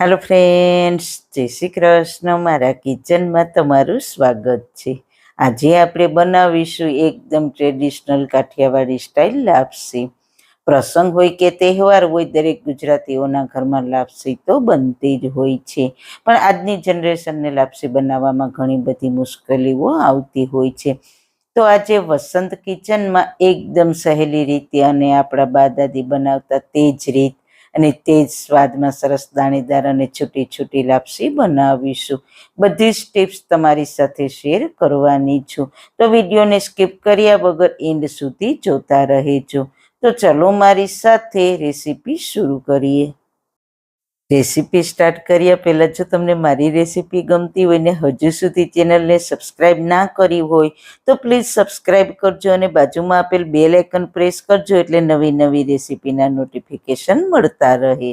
Hello friends જય શ્રી કૃષ્ણ. મારા કિચનમાં તમારું સ્વાગત છે. આજે આપણે બનાવીશું એકદમ ટ્રેડિશનલ કાઠિયાવાડી સ્ટાઇલ લાપસી. પ્રસંગ હોય કે તહેવાર હોય, દરેક ગુજરાતીઓના ઘરમાં લાપસી તો બનતી જ હોય છે. પણ આજની જનરેશનને લાપસી બનાવવામાં ઘણી બધી મુશ્કેલીઓ આવતી હોય છે. તો આજે વસંત કિચનમાં એકદમ સહેલી રીતે અને આપણા બા દાદી બનાવતા તે જ રીત અને તે જ સ્વાદમાં સરસ દાણેદાર અને છૂટી છૂટી લાપસી બનાવીશું. બધી જ ટિપ્સ તમારી સાથે શેર કરવાની છું. તો વિડીયોને સ્કીપ કર્યા વગર એન્ડ સુધી જોતા રહેજો. તો ચલો મારી સાથે રેસીપી શરૂ કરીએ. રેસીપી સ્ટાર્ટ કર્યા પહેલાં જો તમને મારી રેસીપી ગમતી હોય ને હજુ સુધી ચેનલને સબસ્ક્રાઇબ ના કરી હોય, તો પ્લીઝ સબસ્ક્રાઇબ કરજો અને બાજુમાં આપેલ બેલ આઇકન પ્રેસ કરજો એટલે નવી નવી રેસીપીના નોટિફિકેશન મળતા રહે.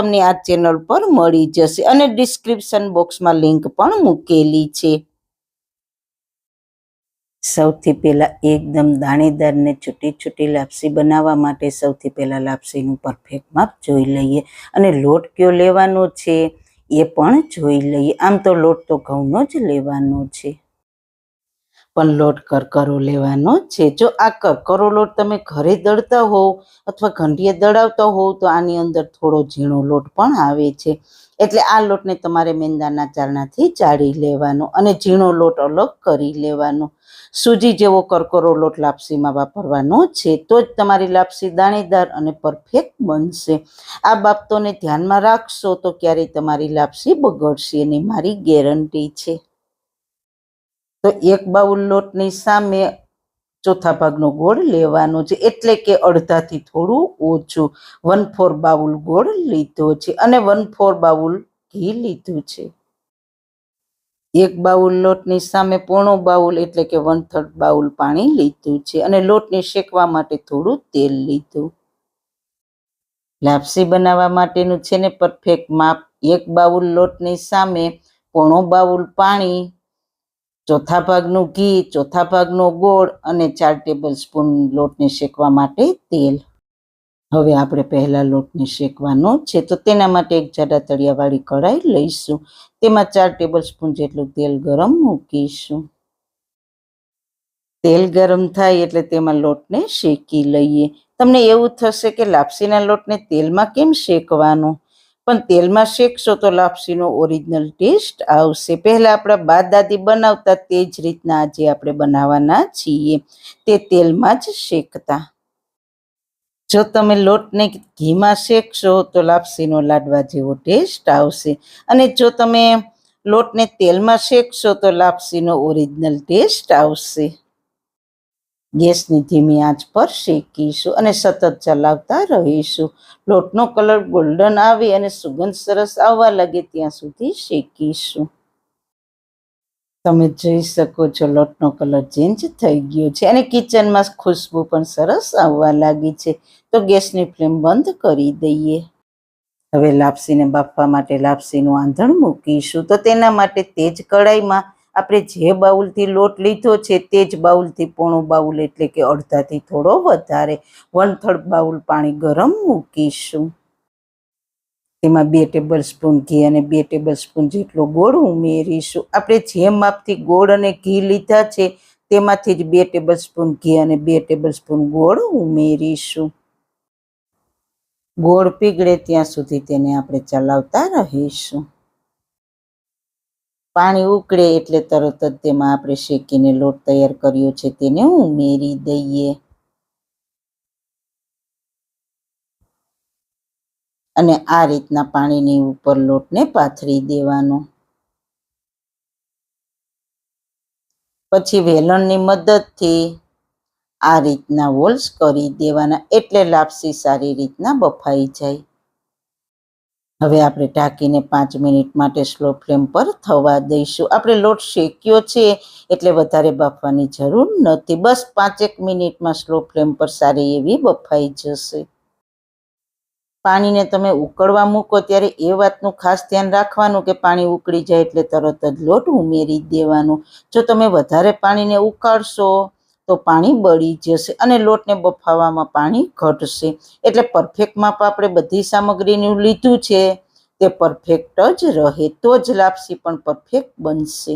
તમને આ ચેનલ પર મળી જશે અને ડિસ્ક્રિપ્શન બોક્સમાં લિંક પણ મૂકેલી છે. સૌથી પહેલા એકદમ દાણેદારને છૂટી છૂટી લાપસી બનાવવા માટે સૌથી પહેલા લાપસીનું પરફેક્ટ માપ જોઈ લઈએ અને લોટ કયો લેવાનો છે એ પણ જોઈ લઈએ. આમ તો લોટ તો ઘઉંનો જ લેવાનો છે. પણ લોટ કરકરો લેવાનો છે. જો આ કરકરો લોટ તમે ઘરે દળતા હોવ અથવા ઘંટીએ દળાવતા હોવ તો આની અંદર થોડો ઝીણો લોટ પણ આવે છે. એટલે આ લોટને તમારે મેંદાના ચારણાથી ચાળી લેવાનો અને ઝીણો લોટ અલગ કરી લેવાનો. સૂજી જેવો કરકરો લોટ લાપસીમાં વાપરવાનો છે. તો જ તમારી લાપસી દાણેદાર અને પરફેક્ટ બનશે. આ બાબતોને ધ્યાનમાં રાખશો તો ક્યારેય તમારી લાપસી બગડશે નહીં. મારી ગેરંટી છે. તો એક બાઉલ લોટની સામે ચોથા ભાગનો ગોળ લેવાનો છે. એટલે કે અડધાથી થોડું ઓછું વન ફોર બાઉલ ગોળ લીધો છે અને વન ફોર બાઉલ ઘી લીધું છે. એક બાઉલ લોટની સામે પોણો બાઉલ એટલે કે વન થર્ડ બાઉલ પાણી લીધું છે અને લોટને શેકવા માટે થોડું તેલ લીધું. લાપસી બનાવવા માટેનું છે ને પરફેક્ટ માપ. એક બાઉલ લોટની સામે પોણો બાઉલ પાણી ચોથા ભાગનું ઘી, ચોથા ભાગનો ગોળ અને ચાર ટેબલ સ્પૂન લોટને શેકવા માટે તેલ. હવે આપણે પહેલા લોટને શેકવાનો છે, તો તેના માટે એક જાડા તળિયાવાળી કઢાઈ લઈશું. તેમાં ચાર ટેબલ સ્પૂન જેટલું તેલ ગરમ મૂકીશું. તેલ ગરમ થાય એટલે તેમાં લોટને શેકી લઈએ. તમને એવું થશે કે લાપસીના લોટને તેલમાં કેમ શેકવાનો? પણ તેલમાં શેકશો તો લાપસીનો ઓરિજિનલ ટેસ્ટ આવશે. પહેલાં આપણા બા દાદી બનાવતા તે જ રીતના આજે આપણે બનાવવાના છીએ. તે તેલમાં જ શેકતા. જો તમે લોટને ઘીમાં શેકશો તો લાપસીનો લાડવા જેવો ટેસ્ટ આવશે. અને જો તમે લોટને તેલમાં શેકશો તો લાપસીનો ઓરિજિનલ ટેસ્ટ આવશે. ગેસની ધીમી આંચ પર શેકીશું અને સતત ચલાવતા રહીશું. લોટનો કલર ગોલ્ડન આવે અને સુગંધ સરસ આવવા લાગે ત્યાં સુધી શેકીશું. તમે જોઈ શકો છો લોટનો કલર ચેન્જ થઈ ગયો છે અને કિચનમાં ખુશ્બુ પણ સરસ આવવા લાગી છે. તો ગેસની ફ્લેમ બંધ કરી દઈએ. હવે લાપસીને બાફવા માટે લાપસીનું આંધણ મૂકીશું. તો તેના માટે તેજ જ કઢાઈમાં આપણે જે બાઉલથી લોટ લીધો છે તે જ બાઉલથી પોણો બાઉલ એટલે કે અડધાથી થોડો વધારે વન થર્ડ બાઉલ પાણી ગરમ મૂકીશું. તેમાં બે ટેબલ સ્પૂન ઘી અને બે ટેબલ સ્પૂન જેટલો ગોળ ઉમેરીશું. આપણે જે માપથી ગોળ અને ઘી લીધા છે તેમાંથી જ બે ટેબલ સ્પૂન ઘી અને બે ટેબલ સ્પૂન ગોળ ઉમેરીશું. ગોળ પીગળે ત્યાં સુધી તેને આપણે ચલાવતા રહીશું. પાણી ઉકળે એટલે તરત જ તેમાં આપણે શેકીને લોટ તૈયાર કર્યો છે તેને ઉમેરી દઈએ. અને આ રીતના પાણીની ઉપર લોટને પાથરી દેવાનો. પછી વેલણની મદદથી આ રીતના વોલ્સ કરી દેવાના એટલે લાપસી સારી રીતના બફાઈ જાય. હવે આપણે ઢાંકીને પાંચ મિનિટ માટે સ્લો ફ્લેમ પર થવા દઈશું. આપણે લોટ શેક્યો છે એટલે વધારે બાફવાની જરૂર નથી. બસ પાંચેક મિનિટમાં સ્લો ફ્લેમ પર સારી એવી બફાઈ જશે. પાણીને તમે ઉકળવા મૂકો ત્યારે એ વાતનું ખાસ ધ્યાન રાખવાનું કે પાણી ઉકળી જાય એટલે તરત જ લોટ ઉમેરી દેવાનું. જો તમે વધારે પાણીને ઉકાળશો તો પાણી બળી જશે અને લોટને બફાવવામાં પાણી ઘટશે. એટલે પરફેક્ટ માપ આપણે બધી સામગ્રીનું લીધું છે. તે પરફેક્ટ જ રહે, તો જ લાપસી પણ પરફેક્ટ બનશે.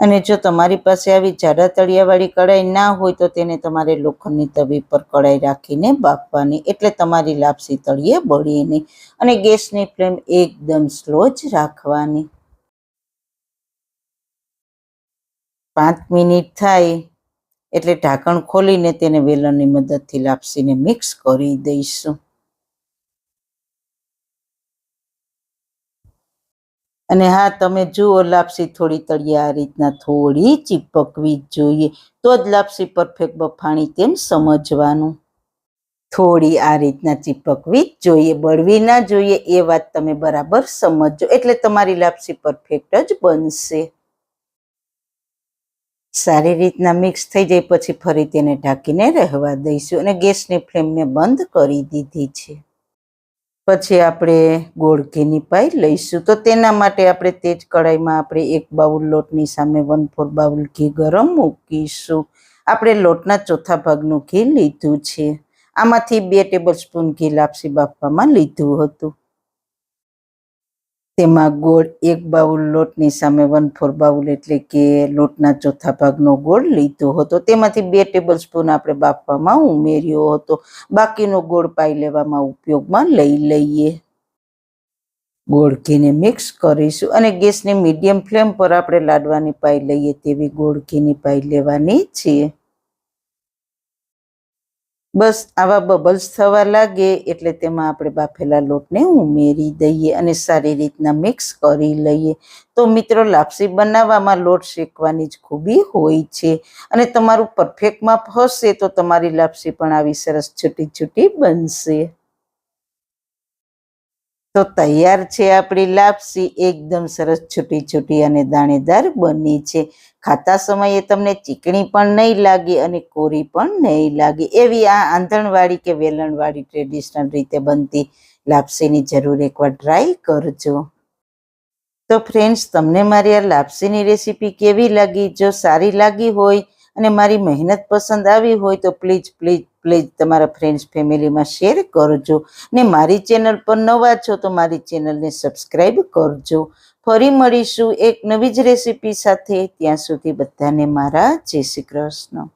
અને જો તમારી પાસે આવી જાડા તળિયાવાળી કઢાઈ ના હોય તો તેને તમારે લોખંડની તવી પર કઢાઈ રાખીને બાફવાની. એટલે તમારી લાપસી તળિયે બળીએ નહીં. અને ગેસની ફ્લેમ એકદમ સ્લો જ રાખવાની. પાંચ મિનિટ થાય એટલે ઢાંકણ ખોલીને તેને વેલણની મદદથી લાપસીને મિક્સ કરી દઈશું. અને હા, તમે જુઓ, લાપસી થોડી તળિયા આ રીતના થોડી ચીપકવી જોઈએ. તો જ લાપસી પરફેક્ટ બફાણી તેમ સમજવાનું. થોડી આ રીતના ચીપકવી જ જોઈએ, બળવી ના જોઈએ. એ વાત તમે બરાબર સમજો એટલે તમારી લાપસી પરફેક્ટ જ બનશે. સારી રીતના મિક્સ થઈ જાય પછી ફરી તેને ઢાંકીને રહેવા દઈશું અને ગેસની ફ્લેમ મેં બંધ કરી દીધી છે. પછી આપણે ગોળ ઘીની પાઈ લઈશું. તો તેના માટે આપણે તે જ કઢાઈમાં આપણે એક બાઉલ લોટની સામે વન ફોર બાઉલ ઘી ગરમ મૂકીશું. આપણે લોટના ચોથા ભાગનું ઘી લીધું છે. આમાંથી બે ટેબલ સ્પૂન ઘી લાપસી બાફવામાં લીધું હતું. તેમાં ગોળ એક બાઉલ લોટની સામે વન ફોર બાઉલ એટલે કે લોટના ચોથા ભાગનો ગોળ લીધો હતો. તેમાંથી બે ટેબલ સ્પૂન આપણે બાફવામાં ઉમેર્યો હતો. બાકીનો ગોળ પાઈ લેવામાં ઉપયોગમાં લઈ લઈએ. ગોળ ઘીને મિક્સ કરીશું અને ગેસની મીડિયમ ફ્લેમ પર આપણે લાડવાની પાઈ લઈએ તેવી ગોળ ઘીની પાઈ લેવાની છે. બસ આવા બબલ્સ થવા લાગે એટલે તેમાં આપણે બાફેલા લોટને ઉમેરી દઈએ અને સારી રીતના મિક્સ કરી લઈએ. તો મિત્રો, લાપસી બનાવવામાં લોટ શેકવાની જ ખૂબી હોય છે અને તમારું પરફેક્ટ માપ હશે તો તમારી લાપસી પણ આવી સરસ છૂટી છૂટી બનશે. તો તૈયાર છે આપણી લાપસી. એકદમ સરસ છૂટી છૂટી અને દાણેદાર બની છે. ખાતા સમયે તમને ચીકણી પણ નહીં લાગે અને કોરી પણ નહીં લાગે. એવી આ આંધણવાળી કે વેલણવાળી ટ્રેડિશનલ રીતે બનતી લાપસીની જરૂર એકવાર ટ્રાય કરજો. તો ફ્રેન્ડ્સ તમને મારી આ લાપસીની રેસીપી કેવી લાગી? જો સારી લાગી હોય અને મારી મહેનત પસંદ આવી હોય તો પ્લીઝ પ્લીઝ પ્લીઝ તમારા ફ્રેન્ડ્સ ફેમિલીમાં શેર કરજો. ને મારી ચેનલ પર નવા છો તો મારી ચેનલને સબસ્ક્રાઈબ કરજો. ફરી મળીશું એક નવી જ રેસીપી સાથે. ત્યાં સુધી બધાને મારા જય શ્રી કૃષ્ણ.